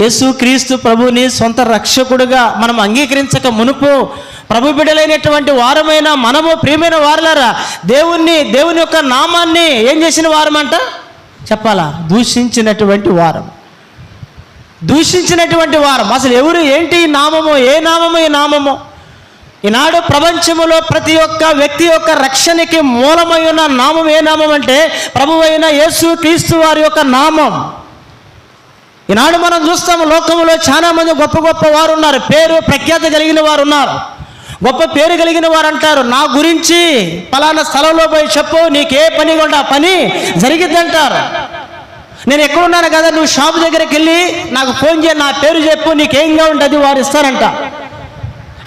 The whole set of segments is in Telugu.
యేసు క్రీస్తు ప్రభుని సొంత రక్షకుడుగా మనం అంగీకరించక మునుపు ప్రభు బిడ్డలైనటువంటి వారమైన మనము ప్రియమైన వారులారా దేవుణ్ణి దేవుని యొక్క నామాన్ని ఏం చేసిన వారమంట? చెప్పాలా? దూషించినటువంటి వారం. దూషించినటువంటి వారం. అసలు ఎవరు ఏంటి ఈ నామము? ఏ నామము ఈ నామము? ఈనాడు ప్రపంచములో ప్రతి ఒక్క వ్యక్తి యొక్క రక్షణకి మూలమై ఉన్న నామం ఏ నామం అంటే ప్రభు అయిన యేసు క్రీస్తు వారి యొక్క నామం. ఈనాడు మనం చూస్తాము లోకంలో చాలా మంది గొప్ప గొప్ప వారు ఉన్నారు పేరు ప్రఖ్యాత కలిగిన వారు ఉన్నారు గొప్ప పేరు కలిగిన వారు అంటారు నా గురించి పలానా స్థలంలో పోయి చెప్పు నీకే పని కూడా పని జరిగిద్దంటారు. నేను ఎక్కడున్నాను కదా నువ్వు షాప్ దగ్గరికి వెళ్ళి నాకు ఫోన్ చేయి నా పేరు చెప్పు నీకేంగా ఉంటుంది వారు ఇస్తారంట.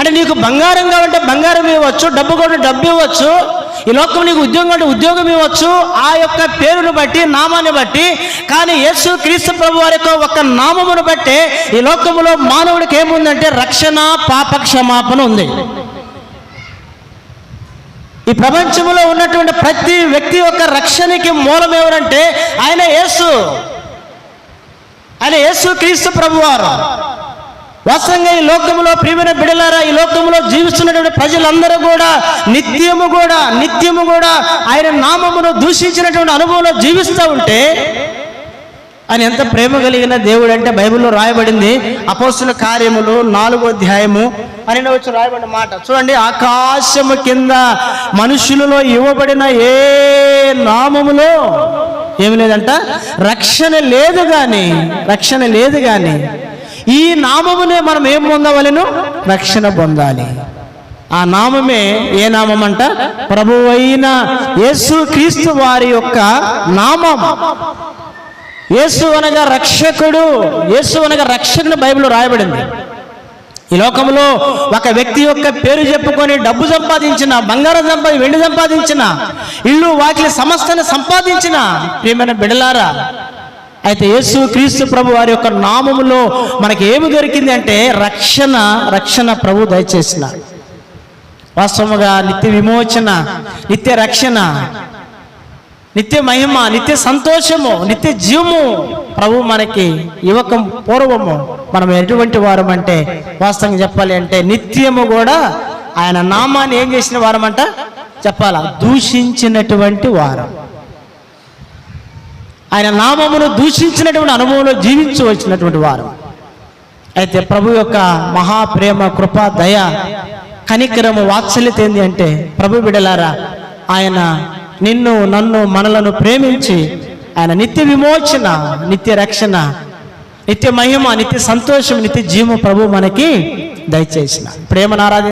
అంటే నీకు బంగారం కావాలంటే బంగారం ఇవ్వచ్చు డబ్బు కూడా డబ్బు ఇవ్వచ్చు ఈ లోకం నీకు ఉద్యోగం అంటే ఉద్యోగం ఇవ్వచ్చు ఆ యొక్క పేరును బట్టి నామాన్ని బట్టి కానీ యేసు క్రీస్తు ప్రభు వారి యొక్క ఒక నామమును బట్టి ఈ లోకములో మానవుడికి ఏముందంటే రక్షణ పాప క్షమాపణ ఉంది. ఈ ప్రపంచంలో ఉన్నటువంటి ప్రతి వ్యక్తి యొక్క రక్షణకి మూలం ఎవరంటే ఆయన యేసు. ఆయన యేసు క్రీస్తు ప్రభువారు వాస్తవంగా ఈ లోకంలో ప్రియమైన బిడలారా ఈ లోకంలో జీవిస్తున్నటువంటి ప్రజలందరూ కూడా నిత్యము కూడా నిత్యము కూడా ఆయన నామమును దూషించినటువంటి అనుభవంలో జీవిస్తూ ఉంటే ఆయన ఎంత ప్రేమ కలిగిన దేవుడు అంటే బైబిల్లో రాయబడింది అపోస్తుల కార్యములు నాలుగో అధ్యాయము అని వచ్చి రాయబడిన మాట. చూడండి ఆకాశము కింద మనుషులలో ఇవ్వబడిన ఏ నామములో ఏమి లేదంట? రక్షణ లేదు కానీ రక్షణ లేదు కానీ ఈ నామమునే మనం ఏం పొందవలను? రక్షణ పొందాలి. ఆ నామమే ఏ నామం అంట ప్రభువైన యేసు క్రీస్తు వారి యొక్క నామం. యేసు అనగా రక్షకుడు. యేసు అనగా రక్షకుని బైబిల్ రాయబడింది. ఈ లోకంలో ఒక వ్యక్తి యొక్క పేరు చెప్పుకొని డబ్బు సంపాదించిన బంగారం సంపాది వెండి సంపాదించిన ఇల్లు వాకిలి సమస్యను సంపాదించిన ప్రియమైన బిడలారా అయితే యేసు క్రీస్తు ప్రభు వారి యొక్క నామములో మనకి ఏమి దొరికింది అంటే రక్షణ రక్షణ ప్రభు దయచేసిన. వాస్తవముగా నిత్య విమోచన నిత్య రక్షణ నిత్య మహిమ నిత్య సంతోషము నిత్య జీవము ప్రభు మనకి యువకం పూర్వము మనం ఎటువంటి వారం అంటే వాస్తవంగా చెప్పాలి అంటే నిత్యము కూడా ఆయన నామాన్ని ఏం చేసిన వారమంట? చెప్పాలా? దూషించినటువంటి వారం. ఆయన నామమును దూషించినటువంటి అనుభవంలో వచ్చినటువంటి వారు. అయితే ప్రభు యొక్క మహాప్రేమ కృప దయ కనికరము వాత్సల్యత ఏంది అంటే ప్రభు బిడలారా ఆయన నిన్ను నన్ను మనలను ప్రేమించి ఆయన నిత్య విమోచన నిత్య రక్షణ నిత్య మహిమ నిత్య సంతోషం నిత్య జీవం ప్రభు మనకి దయచేసిన. ప్రేమను ఆరాధి